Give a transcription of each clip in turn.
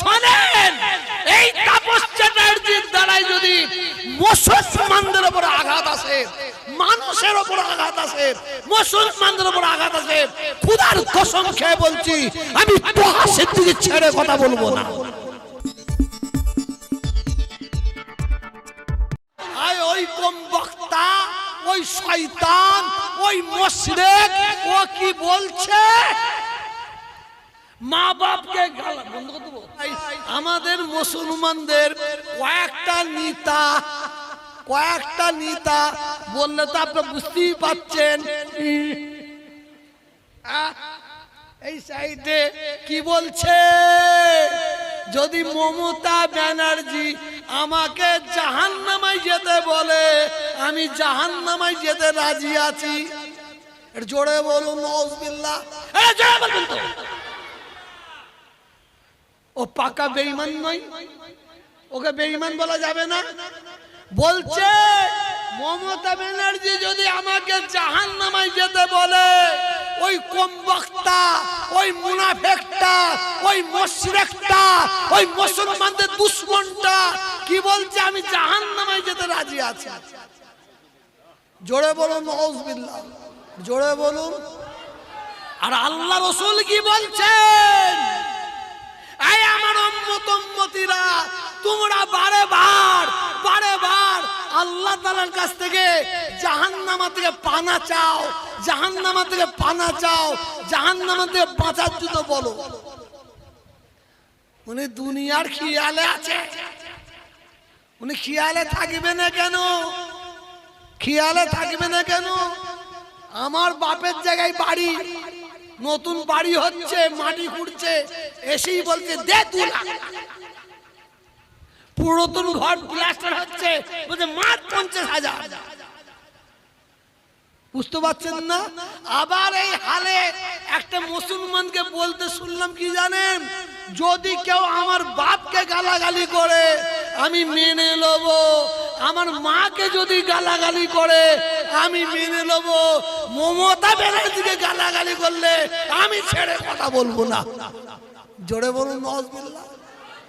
শোনেন, এই তাপস চ্যাটার্জির দ্বারাই যদি মুসলমানদের উপর আঘাত আসে, মানুষের উপর আঘাত আসে, মুসলমানদের উপর আঘাত আসে, খুদার কসম খেয়ে বলছি, আমি তোহা সিদ্দিকে ছেড়ে কথা বলব না। ওই কম বক্তা, ওই শয়তান, ওই মশরেক, ও কি বলছে? মা বাপকে আমাদের মুসলমানদের কয়েকটা নেতা কয়েকটা নেতা বললে তো আপনি বুঝতেই পাচ্ছেন এই সাইডে কি বলছে? যদি মমতা ব্যানার্জি আমাকে জাহান্নামায় যেতে বলে, আমি জাহান্নামায় যেতে রাজি আছি। জোরে বলুন নজবিল্লা ও পাকা বেঈমান নয়। ওকে বেঈমান বলা যাবে না। বলছে, মমতা ব্যানার্জি যদি আমাকে জাহান নামায় যেতে বলে, ওই কম বক্তা, ওই মুনাফেকটা, ওই মশরেকটা, ওই মুসলমানদের দুশ্মনটা, কি বলছে, আমি জাহান নামায় যেতে রাজি আছি। জোরে বলুন নজবিল্লাহ জোরে বলুন। আর আল্লাহ রসুল কি বলছেন? তোমরা বারে বার বারে বার আল্লাহ তাআলার কাছ থেকে থেকে পানা চাও থেকে পানা চাও থেকে বাঁচার বলো। উনি দুনিয়ার খেয়ালে আছে। উনি খেয়ালে থাকবে না কেন? খেয়ালে থাকবে না কেন? আমার বাপের জায়গায় বাড়ি নতুন বাড়ি হচ্ছে, মাটি খুঁড়ছে, এসেই বলছে, দে লাখ পুরাতন ঘর প্লাস্টার হচ্ছে, বলছে মাঠ পঞ্চাশ হাজার। বুঝতে পারছেন না? আবার এই হালে একটা মুসলমানকে বলতে শুনলাম, কি জানেন? যদি কেউ আমার বাপকে গালাগালি করে, আমি মেনে নেব। আমার মাকে যদি গালাগালি করে, আমি মেনে নেব। মমতা ব্যানার্জিকে গালাগালি করলে আমি ছেড়ে কথা বলব না। জোরে বলুন নজবিল্লা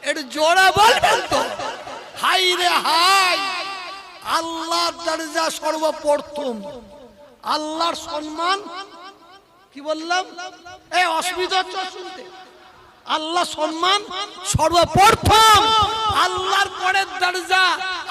একটু জোরে বলবেন তো। হাই রে হাই। আল্লাহর দরজা সর্বপ্রথম। আল্লাহর সম্মান। কি বললাম? এই অসুবিধা শুনতে। আল্লাহ সম্মান সর্বপ্রথম। আল্লাহর পরে দরজা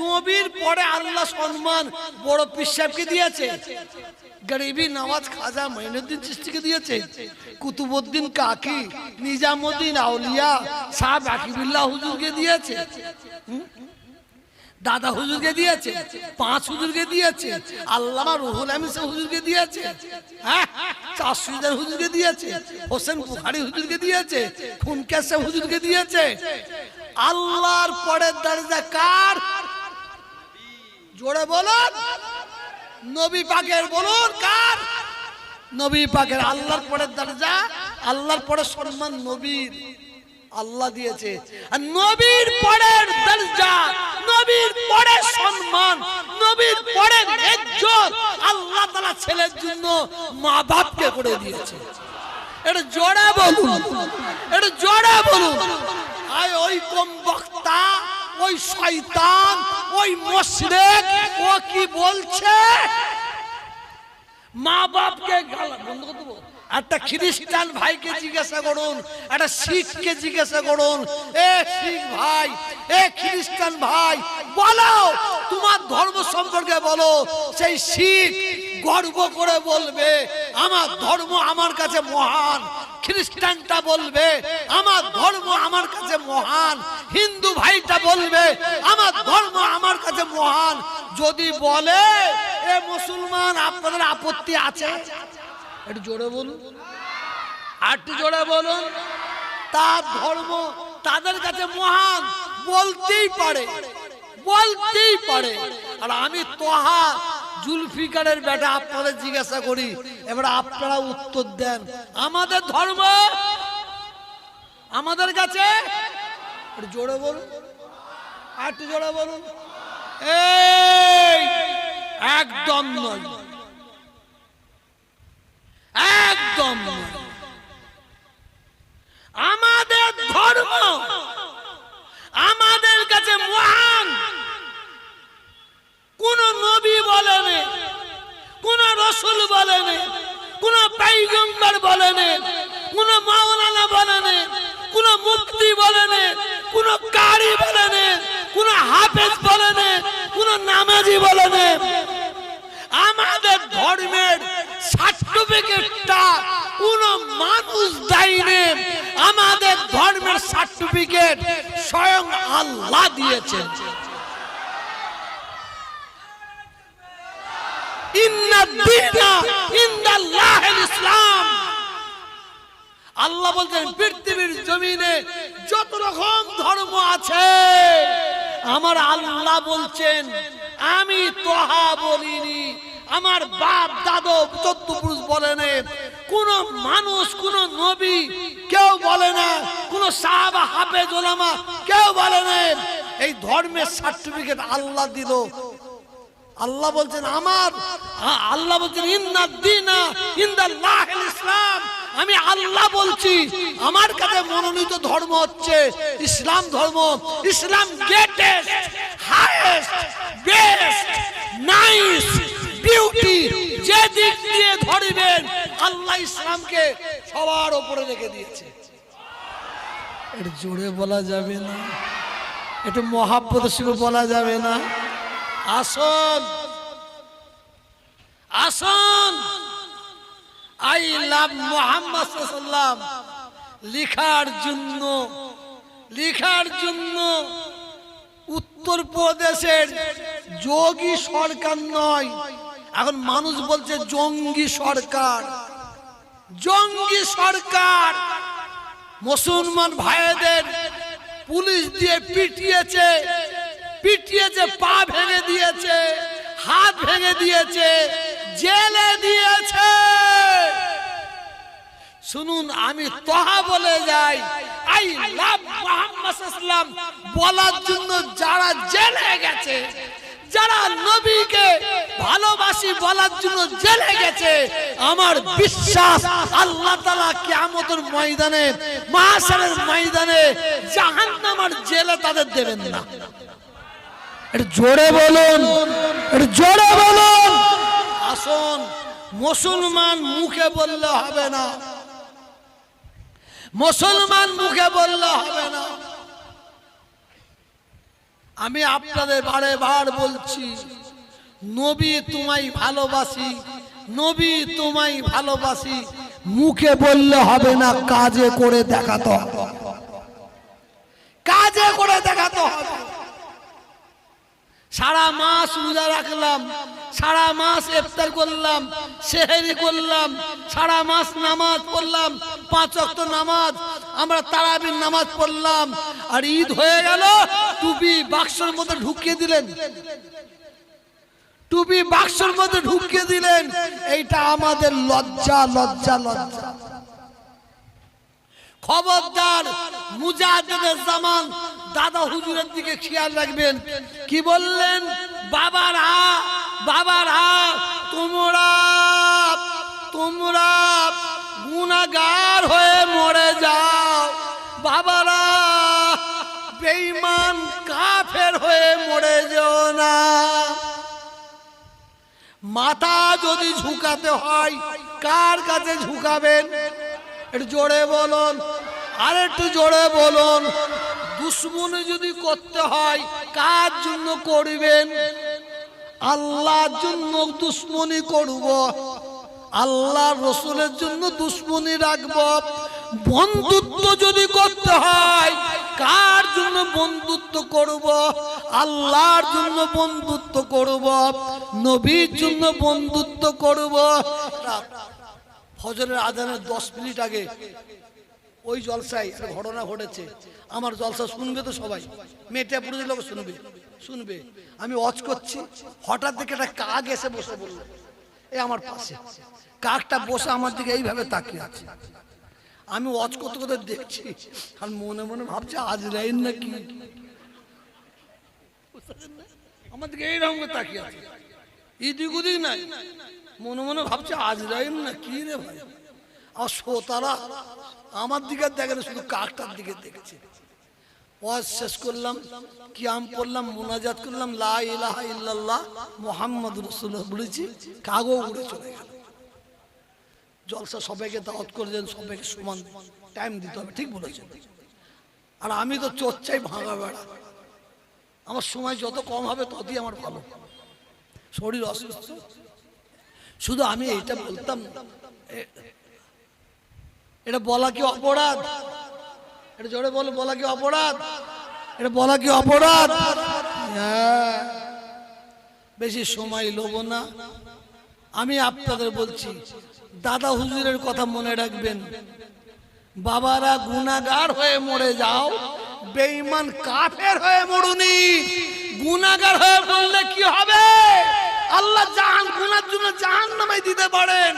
নবীর পরে আল্লাহ সম্মান বড় পিসাবকে দিয়েছে। গরিবি নওয়াজ খাজা মঈনুদ্দিন চিস্তিকে দিয়েছে। কুতুবউদ্দিন কাকি, নিজামুদ্দিন আউলিয়া সাহেব আকিবুল্লাহ হুজুরকে দিয়েছে। দাদা হুজুরকে দিয়েছে। পাঁচ হুজুরকে দিয়েছে। আল্লামা রুহুল আমিন হুজুরকে দিয়েছে। হ্যাঁ? চাষুদার হুজুরকে দিয়েছে। হোসেন বুখারি হুজুরকে দিয়েছে। খুনকার হুজুরকে দিয়েছে। আল্লাহর পরের দরজা কার? জোরে বলুন। নবী পাকের বলুন কার? নবী পাকের আল্লাহর পরের দরজা, আল্লাহর পরে সম্মান নবীর। আল্লাহ দিয়েছে। আর নবীর পরের দরজা, নবীর পরে সম্মান, নবীর পরে ইজ্জত আল্লাহ তাআলা ছেলের জন্য মা বাপকে করে দিয়েছে। এটা জোরে বলুন। এটা জোরে বলুন। আয় ওই কম বক্তা। ওই শয়তান, ওই মশরেক, ও কি বলছে? মা বাপকে গালা বন্ধ দেবো। একটা খ্রিস্টান ভাইকে জিজ্ঞাসা করুন, একটা শিখকে জিজ্ঞাসা করুন, এ শিখ ভাই, এ খ্রিস্টান ভাই, বলো, তোমার ধর্ম সম্পর্কে বলো, সেই শিখ গর্ব করে বলবে, আমার ধর্ম আমার কাছে মহান খ্রিস্টানটা বলবে, আমার ধর্ম আমার কাছে মহান। হিন্দু ভাইটা বলবে, আমার ধর্ম আমার কাছে মহান। যদি বলে, এ মুসলমান, আপনাদের আপত্তি আছে? একটু জোরে বলুন। একটু জোরে বলুন। তার ধর্ম তাদের কাছে মহান বলতেই পারে বলতেই পারে। আর আমি তোহা জুলফিকারের বেটা আপনাদের জিজ্ঞাসা করি, এবার আপনারা উত্তর দেন। আমাদের ধর্ম আমাদের কাছে? জোরে বলুন। আর একটু জোরে বলুন। একদম নয়। একদম নয়। আমাদের ধর্ম আমাদের কাছে মহান। কোন নবী বলেনি, কোন রসুল বলেনি, কোন পাইগম্বর বলেনি, কোন মাওলানা বলেনি, কোন মুক্তি বলেনি, কোন কারি বলেনি, কোন হাফেজ বলেনি, কোন নামাজি বলেনি। আমাদের ধর্মের সার্টিফিকেটটা কোন মানুষ দেয়নি। আমাদের ধর্মের সার্টিফিকেট স্বয়ং আল্লাহ দিয়েছেন। আল্লাহ বলছেন, পৃথিবীর জমিনে যত রকম ধর্ম আছে, আমার আল্লাহ বলছেন, আমি তোহা বলিনি। আমার বাপ, দাদু চোদ্দ পুরুষ বলেন কোন মানুষ, কোন নবী কেউ বলে না। কোন সাহাবা, হাফেজ, ওলামা কেউ বলে না এই ধর্মের সার্টিফিকেট আল্লাহ দিল। আল্লাহ বলছেন, আমার আল্লাহ বলছেন, ইন্না দিনা ইন্দাল্লাহ ইসলাম। আমি আল্লাহ বলছি, আমার কাছে মনোনীত ধর্ম হচ্ছে ইসলাম ধর্ম। Islam greatest highest best nice beauty যে দিক দিয়ে ধরিবেন, আল্লাহ ইসলামকে সবার উপরে রেখে দিয়েছে। এটা জোরে বলা যাবে না এটা মহাব্বত সঙ্গে বলা যাবে না। আসুন। আসন। আই লাভ মোহাম্মদ লিখার জন্য লিখার জন্য উত্তর প্রদেশের যোগী সরকার নয়। এখন মানুষ বলছে জঙ্গি সরকার। জঙ্গি সরকার। মুসলমান ভাইদের পুলিশ দিয়ে পিটিয়েছে। পিটিয়েছে পা ভেঙে দিয়েছে, হাত ভেঙে দিয়েছে, জেলে দিয়েছে। শুনুন, আমি তোহা বলে যাই, আই লাভ মোহাম্মদ ইসলাম, বলার জন্য যারা জেলে গেছে, যারা নবীকে ভালোবাসি, বলার জন্য জেলে গেছে, আমার বিশ্বাস আল্লাহ তালা কিয়ামতের ময়দানে মাহাসারের ময়দানে জাহান্নামার জেলে তাদের দেবেন না। জোরে বলুন জোরে বলুন। আসুন, মুসলমান মুখে বললে হবে না। মুসলমান মুখে বললে হবে না। আমি আপনাদের বারে বার বলছি, নবী তোমায় ভালোবাসি, নবী তোমায় ভালোবাসি, মুখে বললে হবে না, কাজে করে দেখাতে হবে। কাজে করে দেখাতে হবে। সারা মাস রোজা রাখলাম, সারা মাস ইফতার করলাম, সেহেরি করলাম, সারা মাস নামাজ পড়লাম, পাঁচ ওয়াক্ত নামাজ, আমরা তারাবির নামাজ পড়লাম, আর ঈদ হয়ে গেল, টুপি বাক্সের মধ্যে ঢুকিয়ে দিলেন। টুপি বাক্সের মধ্যে ঢুকিয়ে দিলেন, এইটা আমাদের লজ্জা লজ্জা লজ্জা। খবরদার মুজাহিদের জামান দাদা হুজুরের দিকে খেয়াল রাখবেন। কি বললেন? বাবারা বাবারা, তোমরা তোমরা গুনাগার হয়ে মরে যাও। বাবারা, বেঈমান কাফের হয়ে মরে যেও না। মাথা যদি ঝুঁকাতে হয়, কার কাছে ঝুঁকাবেন? একটু জোরে বলুন আর একটু জোরে বলুন। দুশ্মনী যদি করতে হয়, কার জন্য করবেন? আল্লাহর জন্য দুশ্মনী করব। আল্লাহ রসুলের জন্য দুশ্মনী রাখব। বন্ধুত্ব যদি করতে হয়, কার জন্য বন্ধুত্ব করব? আল্লাহর জন্য বন্ধুত্ব করব। নবীর জন্য বন্ধুত্ব করব। ফজরের আদানের দশ মিনিট আগে ওই জলসায় একটা ঘটনা ঘটেছে। আমার জলসা শুনবে তো সবাই। মেটিয়াপুরের লোক শুনবে। শুনবে। আমি অজ করছি। হঠাৎ দেখে একটা কাক এসে বসে বলল এ আমার পাশে। কাকটা বসে আমার দিকে এইভাবে তাকিয়ে আছে। আমি অজ করতে করতে দেখছি, আর মনে মনে ভাবছি, আজ লাইন না কি আমার দিকে এইরকম তাকিয়ে আছে। ইদিক উদিক নাই। মনে মনে ভাবছি, আজ লাইন না কি রে ভাই? আর শ্রোতারা আমার দিকে দেখে না, শুধু কাকটার দিকে দেখছে। ওয়াজ শেষ করলাম কিয়াম পড়লাম মোনাজাত করলাম লা ইলাহা ইল্লাল্লাহ মোহাম্মদ রসুল্লাহ বলেছি কাগো উড়ে চলে গেল। জলসা সবাইকে দাওয়াত করে দেন সবাইকে সমান টাইম দিতে হবে ঠিক বলেছেন। আর আমি তো চর্চাই ভাঙা বেড়া। আমার সময় যত কম হবে ততই আমার ভালো। শরীর অসুস্থ। শুধু আমি এইটা বলতাম এটা বলা কি অপরাধ? এটা জোরে বলে, বলা কি অপরাধ? এটা বলা কি অপরাধ? হ্যাঁ। বেশি সময় লোব না। আমি আপনাদের বলছি, দাদা হুজুরের কথা মনে রাখবেন। বাবারা গুনাগার হয়ে মরে যাও, বেঈমান কাফের হয়ে মরুনি গুনাগার হয়ে মরলে কি হবে? আল্লাহ জাহান, গুনার জন্য জাহান নামাই দিতে পারেন।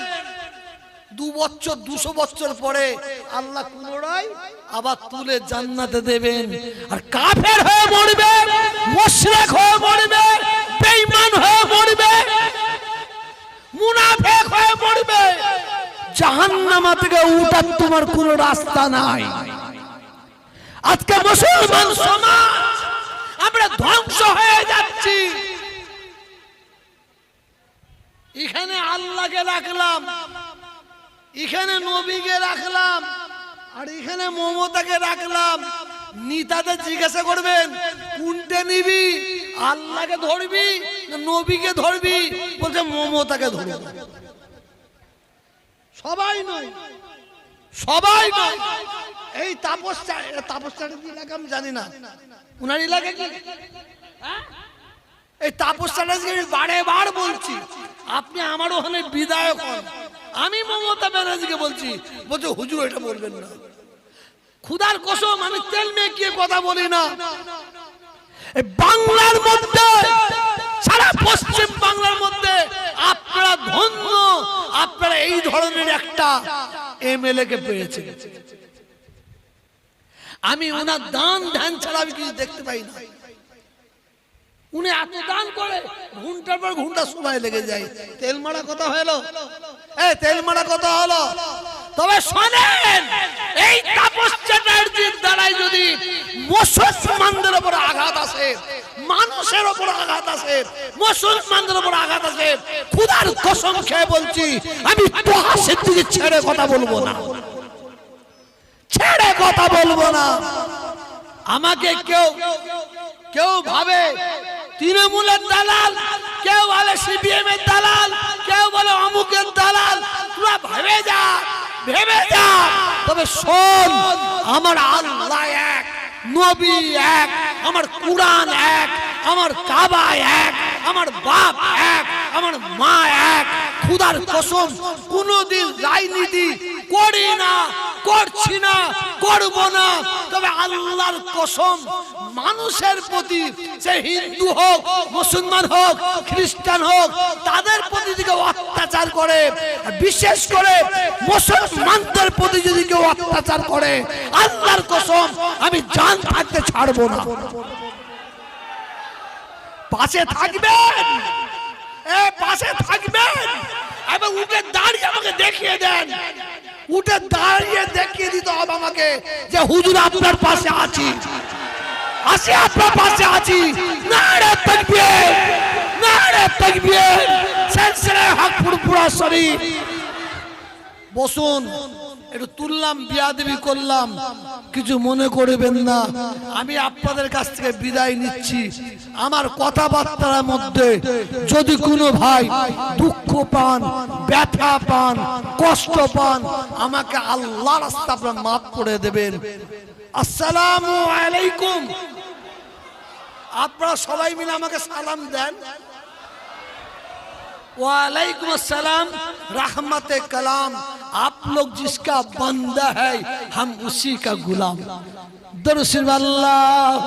দু বছর, দুশো বছর পরে আল্লাহ পুনরায় আবার তুলে জান্নাতে দেবেন। আর কাফের হয়ে মরবে, মুশরিক হয়ে মরবে, বেঈমান হয়ে মরবে, মুনাফিক হয়ে মরবে, জাহান্নামা থেকে উঠার তোমার কোনো রাস্তা নাই। আজকে মুসলমান সমাজ, আমরা ধ্বংস হয়ে যাচ্ছি। এখানে আল্লাহকে রাখলাম। এখানে নবীকে রাখলাম, আর এখানে মমতাকে রাখলাম। নিতাতে জিজ্ঞাসা করবেন, কোনটা নিবি? আল্লাহকে ধরবি নবীকে ধরবি? বলছে, মমতাকে ধরবি। সবাই নয়। সবাই নয়। এই তাপস তাপস এলাকা আমি জানি না। উনার এলাকা কি? এই তাপস চ্যাটার্জি বারে বার বলছি, আপনি আমার ওখানে বিধায়ক হন। আমি মমতা ব্যানার্জিকে বলছি, বলছে, হুজুর, এটা বলবেন না। খুদার কসম, আমি তেল মেকিয়ে কথা বলি না। বাংলার মধ্যে, সারা পশ্চিম বাংলার মধ্যে আপনারা ধন্য, আপনারা এই ধরনের একটা এমএলএ কে পেয়েছেন। আমি ওনার দান ধ্যান ছাড়া আমি কিছু দেখতে পাই না। উনি এত দান করে ঘণ্টার পর ঘণ্টা সময় লেগে যায়। তেল মারা কথা হলো? এ তেল মারা কথা হলো? তবে শোনেন, এই তাপস চ্যাটার্জির দ্বারাই যদি মুসলমানদের উপর আঘাত আসে, মানুষের উপর আঘাত আসে, মুসলমানদের উপর আঘাত আসে খুদার কসম খেয়ে বলছি, আমি তোহা সিদ্দিকে ছেড়ে কথা বলব না। ছেড়ে কথা বলব না। আমাকে কেউ কেউ ভাবে তৃণমূলের দালাল, কেউ বলে সিপিএম এর দালাল, কেউ বলে অমুকের দালাল। তোরা ভেবে যা ভেবে যা। তবে শোন, আমার আল্লাহ এক, নবী এক, আমার কুরআন এক, আমার কাবা এক, আমার বাপ এক, আমার মা এক। খুদার কসম, কোনোদিন রাজনীতি করি না। করছি না, করব না। তবে আল্লাহর কসম, মানুষের প্রতি সে হিন্দু হোক, মুসলমান হোক, খ্রিস্টান হোক, তাদের প্রতি দিকে অত্যাচার করে, বিশেষ করে মুসলমানদের প্রতি যদি কেউ অত্যাচার করে, আল্লাহর কসম, আমি জান থাকতে ছাড়বো না। পাশে থাকবেন, এ পাশে থাকবেন, এবং উঠে দাঁড়িয়ে আমাকে দেখিয়ে দেন। উঠে দাঁড়িয়ে দেখিয়ে দিত হবে আমাকে যে হুজুর আপনার পাশে আছি। আসি আপনার পাশে আছি। বসুন। একটু তুললাম, বিয়াদেবি করলাম। কিছু মনে করবেন না। আমি আপনাদের কাছ থেকে বিদায় নিচ্ছি। আমার কথাবার্তার মধ্যে যদি কোনো ভাই দুঃখ পান, ব্যথা পান, কষ্ট পান, আমাকে আল্লাহ রাস্তা আপনার মাফ করে দেবেন। আসসালামু আলাইকুম। আপনারা সবাই মিলে আমাকে সালাম দেন। وعلیکم السلام، رحمت کلام، آپ لوگ جس کا بندہ ہے، ہم اسی کا غلام۔ درس اللہ۔